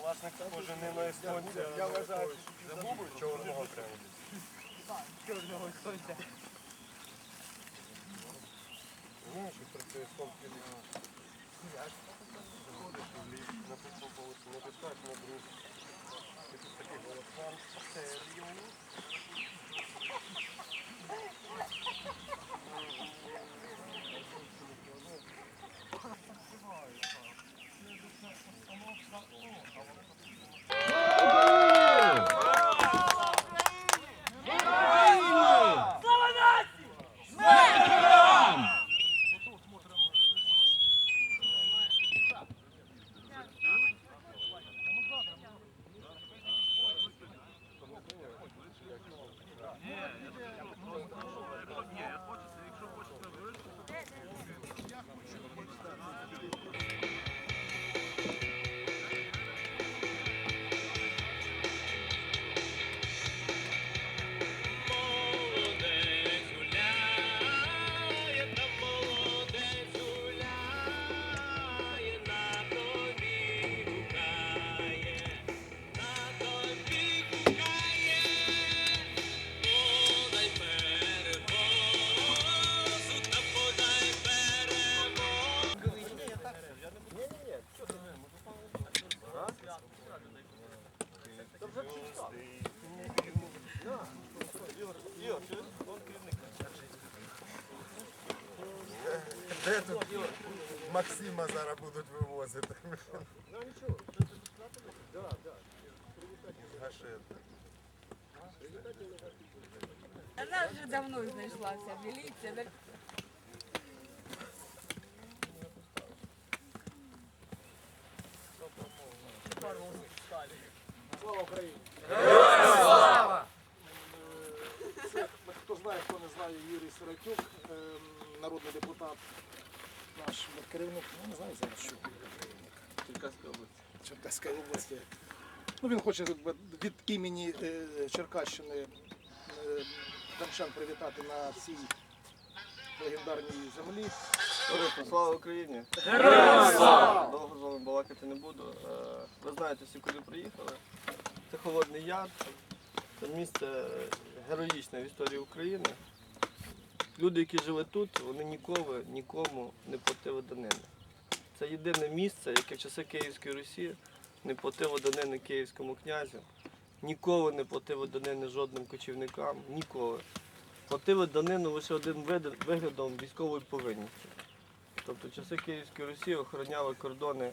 Власник схоже не на естонця, Я вважаю, загубив чорного прямо. Знаєш, що про це естонське ліс? Заходиш в ліс, на поверсі, натискаєш на друг. Тут такий голосман. Серйозно? Максима зараз будуть вивозити? Гашета. Вона вже давно знайшлася, міліція. так Це, хто знає, хто не знає, Юрій Сиротюк, ем, народний депутат, наш керівник, ну не знаю зараз, що керівник. Черкаської області. Черкаської області. Ну, він хоче якби, від імені е, Черкащини е, Дамчан привітати на цій легендарній землі. Слава Україні! Героям слава! Довго з вами балакати не буду. Е, Ви знаєте всі, куди приїхали. Це Холодний Яр. Це місце героїчне в історії України. Люди, які жили тут, вони ніколи нікому не платили данини. Це єдине місце, яке в часи Київської Русі не платило данини київському князю, ніколи не платило данини жодним кочівникам, ніколи. Платили данину лише один виглядом військової повинності. Тобто часи Київської Русі охороняли кордони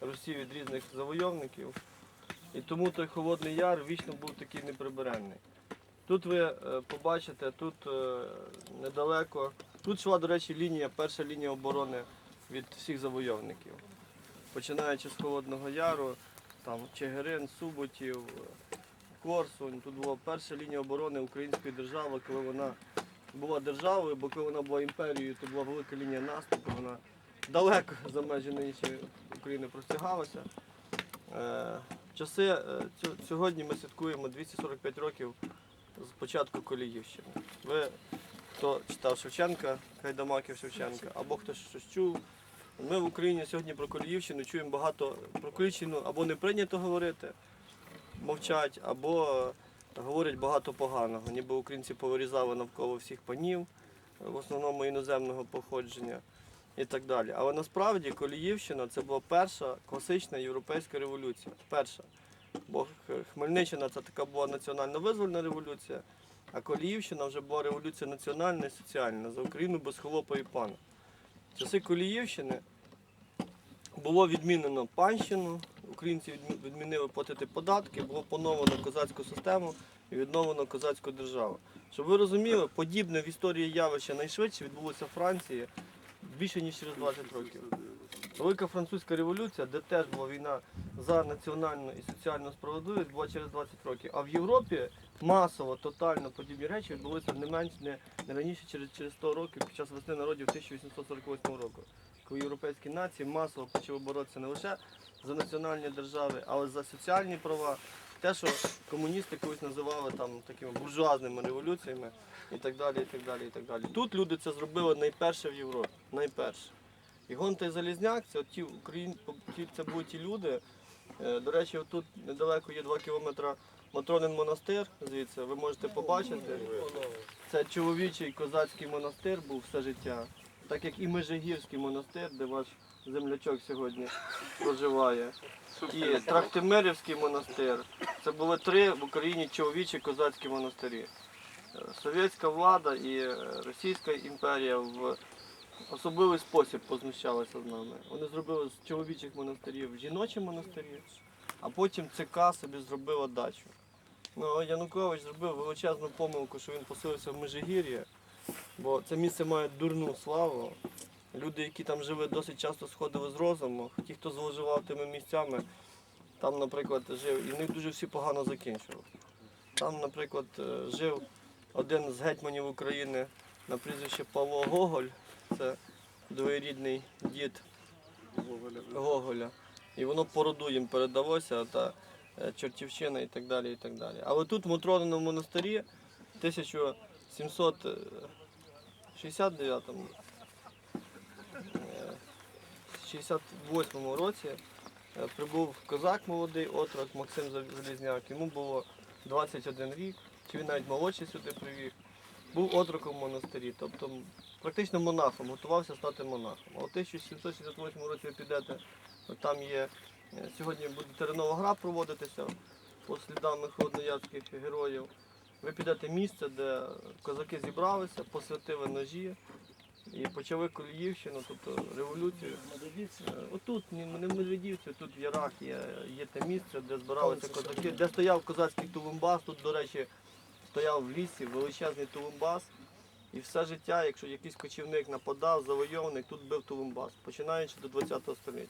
Русі від різних завойовників. І тому той Холодний Яр вічно був такий неприбиренний. Тут ви е, побачите, тут е, недалеко. Тут йшла, до речі, лінія, перша лінія оборони від всіх завойовників. Починаючи з Холодного Яру, там Чигирин, Суботів, Корсунь. Тут була перша лінія оборони української держави, коли вона була державою, бо коли вона була імперією, то була велика лінія наступу, вона далеко за межі нинішньої України простягалася. Е, часи, сьогодні ми святкуємо 245 років з початку Коліївщини. Ви, хто читав Шевченка, Гайдамаків Шевченка, або хто щось чув. Ми в Україні сьогодні про Коліївщину чуємо багато про Коліївщину або не прийнято говорити, мовчать, або говорять багато поганого. Ніби українці повирізали навколо всіх панів, в основному іноземного походження і так далі. Але насправді Коліївщина це була перша класична європейська революція. Перша. Бо Хмельниччина це така була національно визвольна революція, а Коліївщина вже була революція національна і соціальна за Україну без холопа і пана. В часи Коліївщини було відмінено панщину, українці відмінили платити податки, було поновлено козацьку систему і відновлено козацьку державу. Щоб ви розуміли, подібне в історії явище найшвидше відбулося в Франції більше ніж через 20 років. Велика французька революція, де теж була війна за національну і соціальну справедливість, була через 20 років. А в Європі масово, тотально подібні речі відбулися не менш не, не раніше через, через 100 років під час весни народів 1848 року. Коли європейські нації масово почали боротися не лише за національні держави, але за соціальні права. Те, що комуністи колись називали там такими буржуазними революціями і так далі, і так далі, і так далі. Тут люди це зробили найперше в Європі. Найперше. І Гонта і Залізняк це от ті Україн, це будуть ті люди. Е, До речі, тут недалеко є 2 кілометри Матронин монастир, звідси ви можете побачити. Це чоловічий козацький монастир був все життя. Так як і Межигірський монастир, де ваш землячок сьогодні проживає. І Трахтимирівський монастир. Це були три в Україні чоловічі козацькі монастирі. Е, Совєтська влада і е, Російська імперія в особливий спосіб познущалися з нами. Вони зробили з чоловічих монастирів жіночі монастирі, а потім ЦК собі зробила дачу. Ну, Янукович зробив величезну помилку, що він поселився в Межигір'я, бо це місце має дурну славу. Люди, які там жили, досить часто сходили з розуму. Ті, хто зловживав тими місцями, там, наприклад, жив, і в них дуже всі погано закінчували. Там, наприклад, е, жив один з гетьманів України на прізвище Павло Гоголь, це двоєрідний дід Гоголя. І воно по роду їм передалося, та е, чортівщина і так далі. і так далі. Але тут в Матрониному монастирі в 1769 68 році е, прибув козак молодий, отрок Максим Залізняк. Йому було 21 рік, чи він навіть молодший сюди привів. Був отроком в монастирі, тобто практично монахом, готувався стати монахом. А у 1768 році ви підете, там є, е, сьогодні буде теренова гра проводитися по слідам холодноярських героїв. Ви підете місце, де козаки зібралися, посвятили ножі і почали Коліївщину, тобто революцію. Е, Отут, не не в Медведівці, тут в Ярах є, є те місце, де збиралися козаки, де стояв козацький тулумбас. Тут, до речі, стояв в лісі величезний тулумбас. І все життя, якщо якийсь кочівник нападав, завойовник, тут бив тулумбас, починаючи до 20 століття.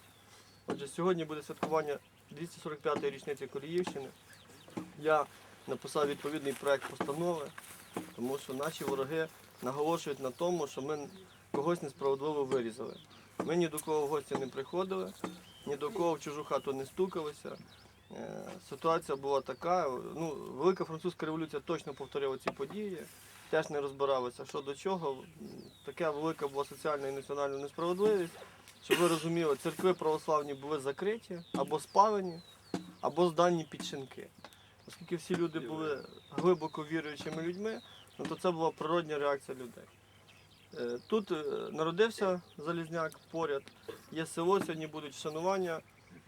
Отже, сьогодні буде святкування 245-ї річниці Коліївщини. Я написав відповідний проект постанови, тому що наші вороги наголошують на тому, що ми когось несправедливо вирізали. Ми ні до кого в гості не приходили, ні до кого в чужу хату не стукалися. Е, Ситуація була така. Ну, Велика французька революція точно повторила ці події, теж не розбиралися, що до чого. Така велика була соціальна і національна несправедливість. Щоб ви розуміли, церкви православні були закриті або спалені, або здані під шинки. Оскільки всі люди були глибоко віруючими людьми, ну, то це була природня реакція людей. Е, Тут е, народився Залізняк поряд, є село, сьогодні будуть вшанування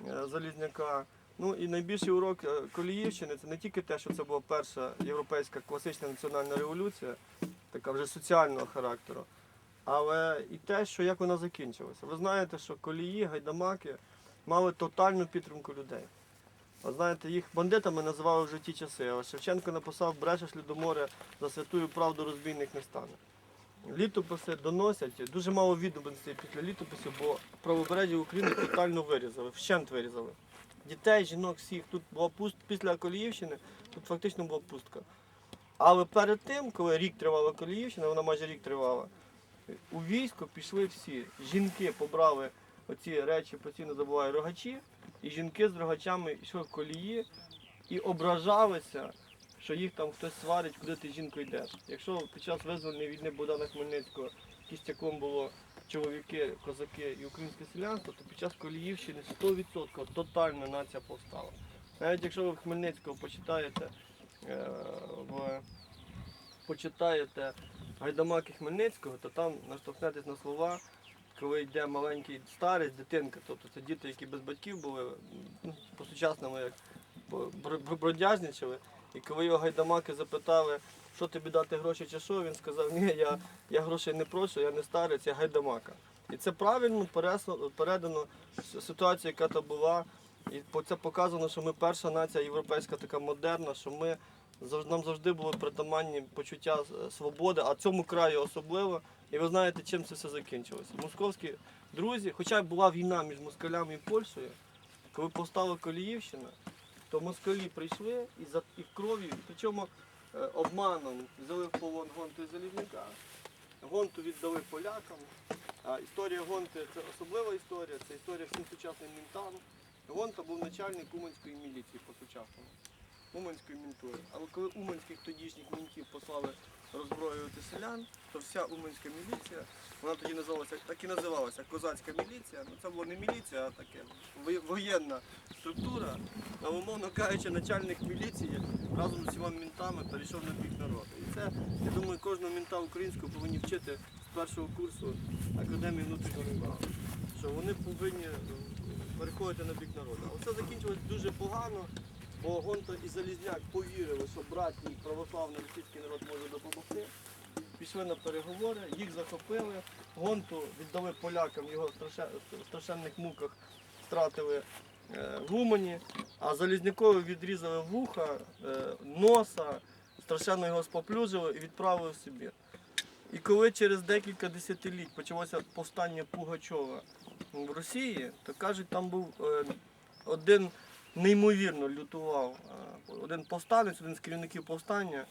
е, Залізняка. Ну і найбільший урок е, Коліївщини це не тільки те, що це була перша європейська класична національна революція, така вже соціального характеру, але і те, що як вона закінчилася. Ви знаєте, що колії, гайдамаки мали тотальну підтримку людей. Ви знаєте, їх бандитами називали вже ті часи, але Шевченко написав брешеш Людоморе за святую правду розбійник не стане. Літописи доносять, дуже мало відомостей після літописів, бо правобережжя України тотально вирізали, вщент вирізали. Дітей, жінок, всіх. Тут була пуст після Коліївщини, тут фактично була пустка. Але перед тим, коли рік тривала Коліївщина, вона майже рік тривала, у військо пішли всі. Жінки побрали оці речі, постійно забуваю, рогачі, і жінки з рогачами йшли в колії і ображалися, що їх там хтось сварить, куди ти жінко йдеш. Якщо під час визвольної війни Богдана Хмельницького кістяком було чоловіки, козаки і українське селянство, то під час Коліївщини 100% тотальна нація повстала. Навіть якщо ви в Хмельницького почитаєте е, в почитаєте гайдамаки Хмельницького, то там наштовхнетесь на слова, коли йде маленький старець, дитинка, тобто це діти, які без батьків були, ну, по-сучасному як бро- бро- бродяжничали. І коли його гайдамаки запитали, що тобі дати гроші чи що, він сказав, ні, я, я грошей не прошу, я не старець, я гайдамака. І це правильно передано ситуацію, яка то була. І це показано, що ми перша нація європейська така модерна, що ми нам завжди було притаманні почуття свободи, а цьому краю особливо. І ви знаєте, чим це все закінчилося. Московські друзі, хоча була війна між москалями і Польщею, коли повстала Коліївщина, то москалі прийшли і за і кров'ю, причому е, обманом взяли в полон гонту і залізника, гонту віддали полякам. Історія гонти це особлива історія, це історія всім сучасним мінтам. Гонта був начальник Уманської міліції по сучасному. Уманської мінтури. Але коли уманських тодішніх мінтів послали роззброювати селян, то вся уманська міліція, вона тоді називалася, так і називалася козацька міліція. Ну це була не міліція, а таке воєнна структура. А умовно кажучи, начальник міліції разом з усіма мінтами перейшов на бік народу. І це, я думаю, кожного мінта українського повинні вчити з першого курсу Академії внутрішніх справ. Що вони повинні е, переходити на бік народу. Але це закінчилось дуже погано, бо Гонта і Залізняк повірили, що братній православний російський народ може допомогти. Пішли на переговори, їх захопили. Гонту віддали полякам, його в страшенних муках втратили е, в Умані, а Залізнякові відрізали вуха, е, носа, страшенно його споплюжили і відправили в Сибір. І коли через декілька десятиліть почалося повстання Пугачова в Росії, то кажуть, там був е, один неймовірно лютував, е, один повстанець, один з керівників повстання,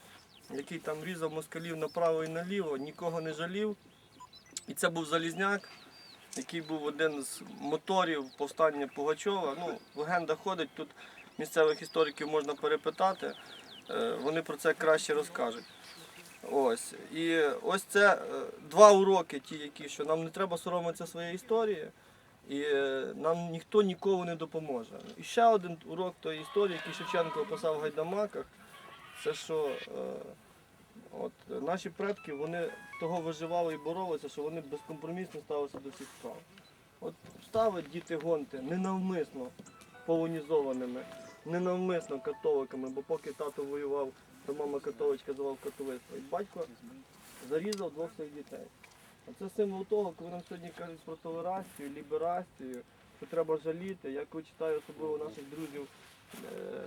який там різав москалів направо і наліво, нікого не жалів. І це був Залізняк, який був один з моторів повстання Пугачова. Ну, легенда ходить, тут місцевих істориків можна перепитати, е, вони про це краще розкажуть. Ось. І ось це е, два уроки, ті, які, що нам не треба соромитися своєї історії, і е, нам ніхто ніколи не допоможе. І ще один урок тої історії, який Шевченко описав в гайдамаках, це що е, от, наші предки вони того виживали і боролися, що вони безкомпромісно ставилися до цих справ. От ставить діти гонти ненавмисно полонізованими, ненавмисно католиками, бо поки тато воював, то мама католичка давав католицтво. І батько зарізав двох своїх дітей. Це символ того, коли нам сьогодні кажуть про толерацію, ліберацію, що треба жаліти. Я коли читаю особливо наших друзів е,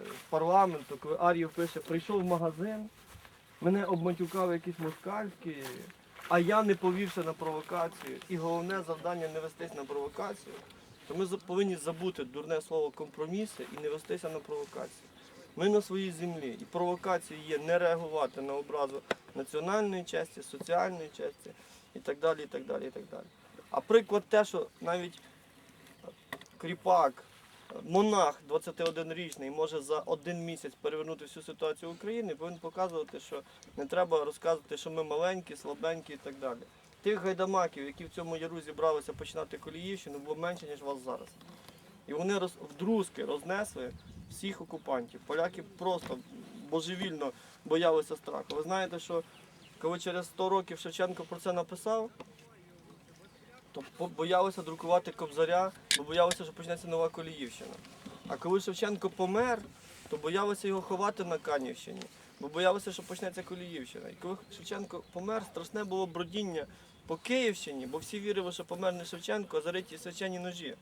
з парламенту, коли Ар'єв пише, прийшов в магазин, мене обматюкав якийсь москальський, а я не повівся на провокацію. І головне завдання не вестись на провокацію, то ми повинні забути дурне слово компроміси і не вестися на провокацію. Ми на своїй землі. І провокацією є не реагувати на образу національної честі, соціальної честі і так далі. і так далі, і так далі. А приклад те, що навіть кріпак, монах 21-річний може за один місяць перевернути всю ситуацію України, повинен показувати, що не треба розказувати, що ми маленькі, слабенькі і так далі. Тих гайдамаків, які в цьому яру зібралися починати Коліївщину, було менше, ніж вас зараз. І вони роз, вдрузки рознесли всіх окупантів. Поляки просто божевільно боялися страху. Ви знаєте, що коли через 100 років Шевченко про це написав, то боялися друкувати Кобзаря, бо боялися, що почнеться нова Коліївщина. А коли Шевченко помер, то боялися його ховати на Канівщині, бо боялися, що почнеться Коліївщина. І коли Шевченко помер, страшне було бродіння по Київщині, бо всі вірили, що помер не Шевченко, а зариті священні ножі.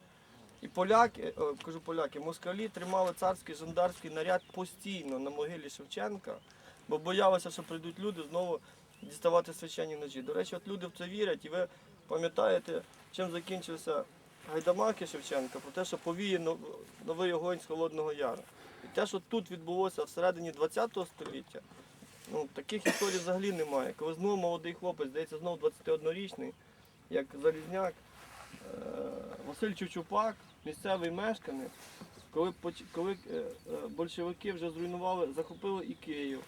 І поляки, о, кажу поляки, москалі тримали царський жандарський наряд постійно на могилі Шевченка, бо боялися, що прийдуть люди знову діставати священні ножі. До речі, от люди в це вірять, і ви пам'ятаєте, чим закінчився гайдамаки Шевченка, про те, що повіє новий огонь з Холодного Яру. І те, що тут відбулося всередині ХХ століття, ну, таких історій взагалі немає. Коли знову молодий хлопець, здається, знову 21-річний, як Залізняк, е, Василь Чучупак, місцевий мешканець, коли, коли е, е, большевики вже зруйнували, захопили і Київ,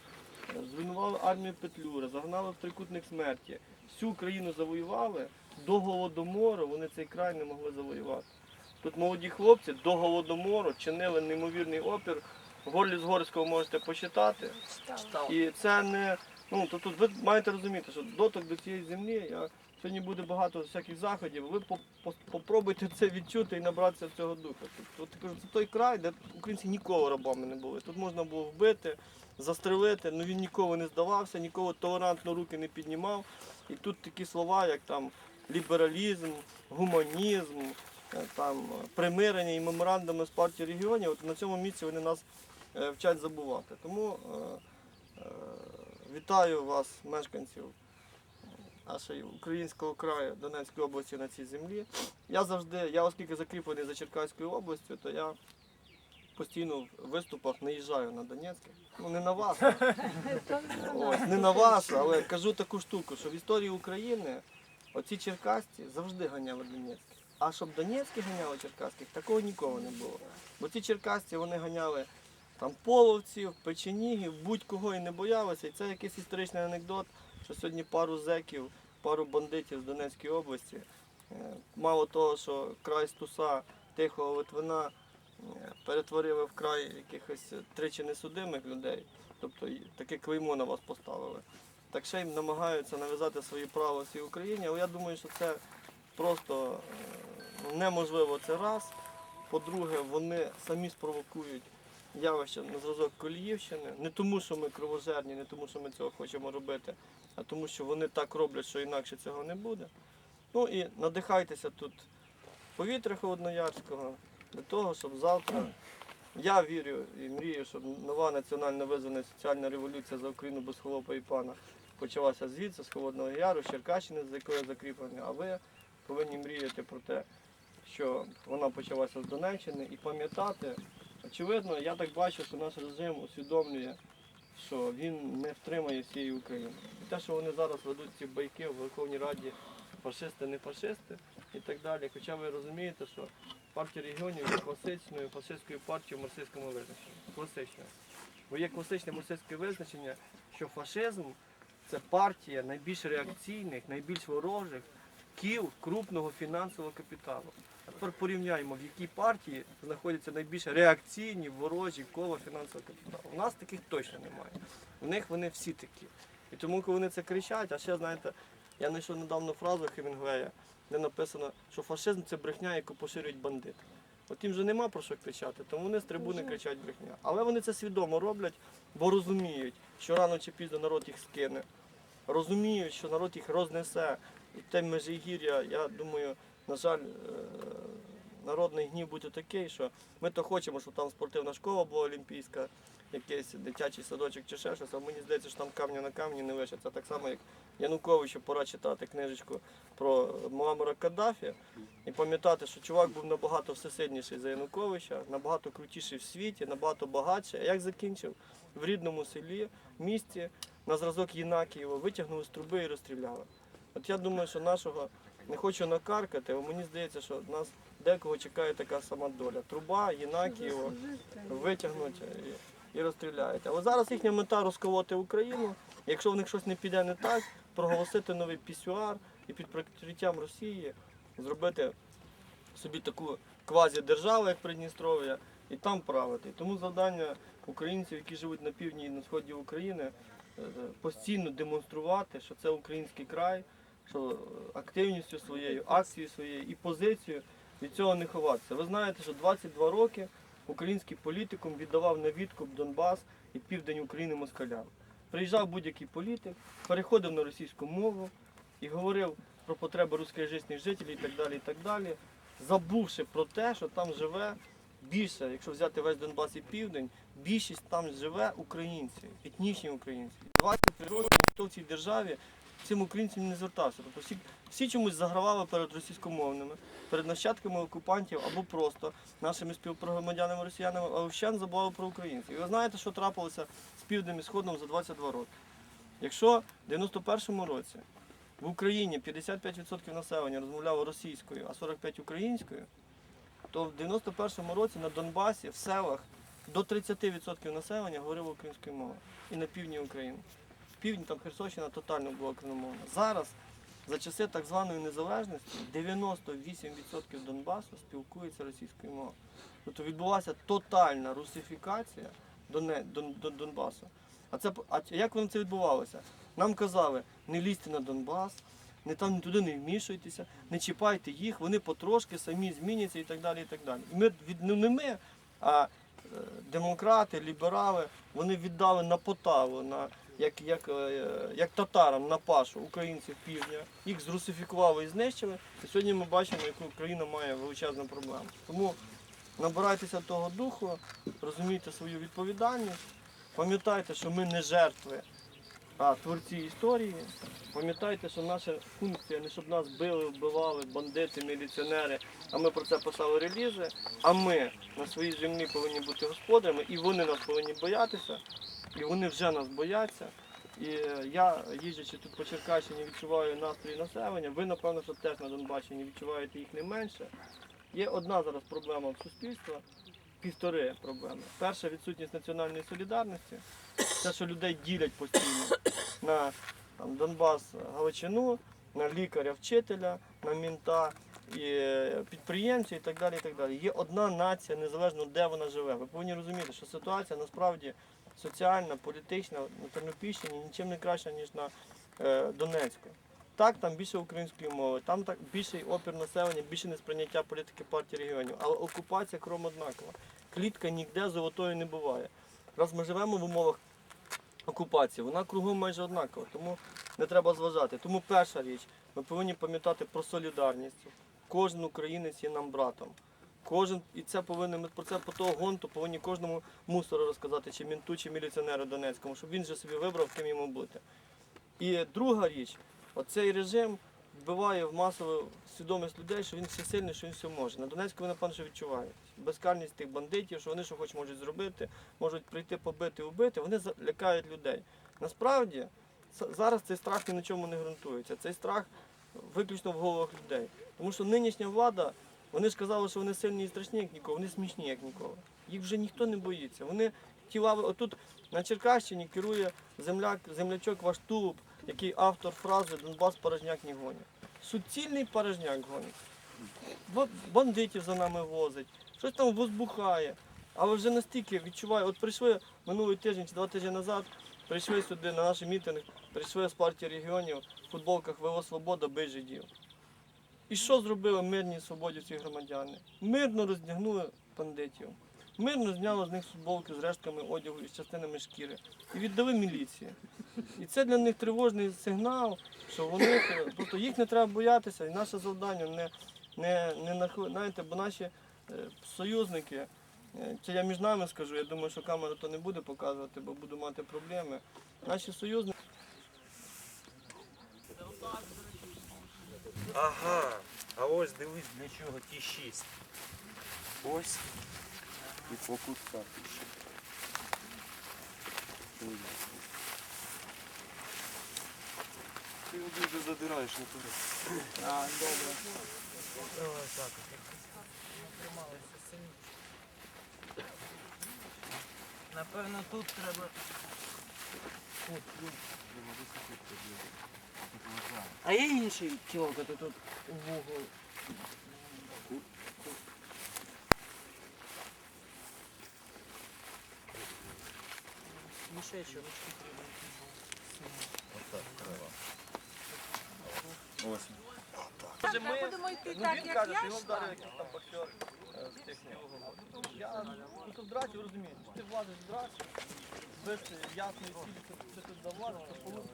зруйнували армію Петлюра, загнали в трикутник смерті, всю країну завоювали, до Голодомору вони цей край не могли завоювати. Тут молоді хлопці до Голодомору чинили неймовірний опір. Горлі з Горського можете почитати. І це не. Ну, то тут ви маєте розуміти, що дотик до цієї землі, я, сьогодні буде багато всяких заходів, ви по- по- попробуйте це відчути і набратися цього духа. От, кажу, це той край, де українці ніколи рабами не були. Тут можна було вбити, застрелити, але він ніколи не здавався, ніколи толерантно руки не піднімав. І тут такі слова, як там лібералізм, гуманізм, е, там, е, примирення і меморандуми з партії регіонів, от на цьому місці вони нас е, вчать забувати. Тому е, е, вітаю вас, мешканців нашої українського краю Донецької області на цій землі. Я завжди, я оскільки закріплений за Черкаською областю, то я постійно в виступах наїжджаю на Донецьке. Ну не на вас, не на вас, але кажу таку штуку, що в історії України оці черкасці завжди ганяли Донецьке. А щоб Донецькі ганяли черкаських, такого ніколи не було. Бо ці черкасці вони ганяли там половців, печенігів, будь-кого і не боялися. І це якийсь історичний анекдот. що сьогодні пару зеків, пару бандитів з Донецької області, е, мало того, що край Стуса, Тихого Литвина е, перетворили в край якихось тричі несудимих людей, тобто таке клеймо на вас поставили. Так ще їм намагаються нав'язати свої права всій Україні, але я думаю, що це просто е, неможливо це раз. По-друге, вони самі спровокують явище на зразок Коліївщини. Не тому, що ми кровожерні, не тому, що ми цього хочемо робити, а тому, що вони так роблять, що інакше цього не буде. Ну і надихайтеся тут повітря холодноярського для того, щоб завтра. Я вірю і мрію, щоб нова національно визвана соціальна революція за Україну без холопа і пана почалася звідси, з Холодного Яру, з Черкащини, з якої закріплення. А ви повинні мріяти про те, що вона почалася з Донеччини і пам'ятати. Очевидно, я так бачу, що наш режим усвідомлює, що він не втримає всієї України. І те, що вони зараз ведуть ці байки в Верховній Раді, фашисти, не фашисти і так далі. Хоча ви розумієте, що партія регіонів є класичною фашистською партією в марксистському визначенні. Класичною. Бо є класичне марксистське визначення, що фашизм це партія найбільш реакційних, найбільш ворожих кіл крупного фінансового капіталу. Тепер порівняємо, в якій партії знаходяться найбільш реакційні ворожі кола фінансового капіталу. У нас таких точно немає. У них вони всі такі. І тому, коли вони це кричать, а ще знаєте, я знайшов недавно фразу Хемінгвея, де написано, що фашизм це брехня, яку поширюють бандити. От їм же нема про що кричати, тому вони з трибуни кричать брехня. Але вони це свідомо роблять, бо розуміють, що рано чи пізно народ їх скине. Розуміють, що народ їх рознесе. І те межигір'я, я думаю, на жаль, е, народний гнів буде такий, що ми то хочемо, щоб там спортивна школа була олімпійська, якийсь дитячий садочок чи ще щось, а мені здається, що там камня на камні не. Це так само, як Януковичу пора читати книжечку про Муаммара Каддафі і пам'ятати, що чувак був набагато всесильніший за Януковича, набагато крутіший в світі, набагато багатший. А як закінчив? В рідному селі, місті, на зразок Єнакієва, витягнули з труби і розстріляли. От я думаю, що нашого не хочу накаркати, але мені здається, що нас декого чекає така сама доля. Труба, Єнакієво витягнуть і, розстріляють. Але зараз їхня мета розколоти Україну. Якщо в них щось не піде не так, проголосити новий пісюар і під прикриттям Росії зробити собі таку квазі-державу, як Придністров'я, і там правити. Тому завдання українців, які живуть на півдні і на сході України, е, постійно демонструвати, що це український край, що активністю своєю, акцією своєю і позицією від цього не ховатися. Ви знаєте, що 22 роки український політикум віддавав на відкуп Донбас і південь України москалям. Приїжджав будь-який політик, переходив на російську мову і говорив про потреби русскоязичних жителів і так далі, і так далі, забувши про те, що там живе більше, якщо взяти весь Донбас і південь, більшість там живе українців, етнічні українці. 23 роки ніхто в цій державі цим українцям не звертався. Тобто всі, всі чомусь загравали перед російськомовними, перед нащадками окупантів або просто нашими співгромадянами росіянами, а вщен забували про українців. І ви знаєте, що трапилося з півднем і сходом за 22 роки. Якщо в 91-му році в Україні 55% населення розмовляло російською, а 45% українською, то в 91-му році на Донбасі, в селах, до 30% населення говорило українською мовою. І на півдні України. Півдні там Херсонщина тотально була україномовна. Зараз, за часи так званої незалежності, 98% Донбасу спілкується російською мовою. Тобто відбулася тотальна русифікація Донбасу. А це а як воно це відбувалося? Нам казали, не лізьте на Донбас, не там туди не вмішуйтеся, не чіпайте їх, вони потрошки самі зміняться і так далі. І так далі. Ми ну не ми, а е, демократи, ліберали, вони віддали на потаву, на як, як, е, як татарам на пашу українців півдня, їх зрусифікували і знищили. І сьогодні ми бачимо, яку Україна має величезну проблему. Тому набирайтеся того духу, розумійте свою відповідальність, пам'ятайте, що ми не жертви, а творці історії. Пам'ятайте, що наша функція не щоб нас били, вбивали, бандити, міліціонери, а ми про це писали релізи. А ми на своїй землі повинні бути господарями, і вони нас повинні боятися, і вони вже нас бояться. І я, їжджачи тут по Черкащині, відчуваю настрій населення. Ви, напевно, що теж на Донбащині відчуваєте їх не менше. Є одна зараз проблема в суспільстві, півтори проблеми. Перша відсутність національної солідарності. Те, що людей ділять постійно на там, Донбас Галичину, на лікаря, вчителя, на мінта і е, підприємця і так далі. І так далі. Є одна нація, незалежно де вона живе. Ви повинні розуміти, що ситуація насправді соціальна, політична на Тернопільщині нічим не краща, ніж на е, Донецьку. Так, там більше української мови, там так більший опір населення, більше несприйняття політики партії регіонів. Але окупація кром однакова. Клітка ніде золотою не буває. Раз ми живемо в умовах окупації, вона кругом майже однакова, тому не треба зважати. Тому перша річ, ми повинні пам'ятати про солідарність. Кожен українець є нам братом. Кожен, і це повинен, ми про це по того гонту повинні кожному мусору розказати, чи мінту, чи міліціонеру Донецькому, щоб він же собі вибрав, ким йому бути. І друга річ, оцей режим вбиває в масову свідомість людей, що він все сильний, що він все може. На Донецьку ви, напевно, що відчувають. Безкарність тих бандитів, що вони що хоч можуть зробити, можуть прийти побити, убити, вони лякають людей. Насправді, зараз цей страх ні на чому не ґрунтується. Цей страх виключно в головах людей. Тому що нинішня влада, вони ж казали, що вони сильні і страшні, як ніколи, вони смішні, як ніколи. Їх вже ніхто не боїться. Вони ті лави, отут на Черкащині керує земляк, землячок ваш тулуб, який автор фрази Донбас порожняк не гонять. Суцільний порожняк гонить. Бандитів за нами возить, щось там возбухає. Але вже настільки відчуваю, от прийшли минулий тиждень чи два тижні назад, прийшли сюди на наш мітинг, прийшли з партії регіонів в футболках ВО Свобода без жидів. І що зробили мирні свободівці громадяни? Мирно роздягнули бандитів. Мирно зняли з них футболки з рештками одягу і з частинами шкіри і віддали міліції. І це для них тривожний сигнал, що вони просто їх не треба боятися, і наше завдання не, не, не знаєте, бо наші е, союзники, е, це я між нами скажу, я думаю, що камера то не буде показувати, бо буду мати проблеми. Наші союзники. Ага, а ось дивись для чого ті шість. Ось і по кутках ще. Ти його дуже задираєш на туди. А, добре. Напевно, тут треба. А є інший тілка, ти тут у вугол. Мішечок. Каже, Ми будемо йти ну, так, як я йшла. там боксер е. Я просто в драці ви розумієте, ти влазиш в драцю, без ясної цілі, що ти тут завлазиш, то то получиш.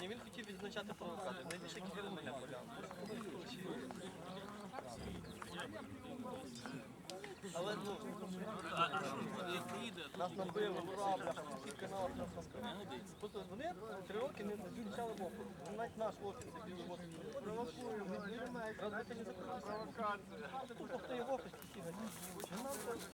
Ні, він хотів відзначати провокацію. Найбільше який мене поляв. Але ну, нас набили, ура, бляха, на нас набили. Вони три роки не звільчали в. Ну, Навіть наш офіс, який в офісі. Провокуємо. Не Провокація. Тупо хто є в офісі, ганяють.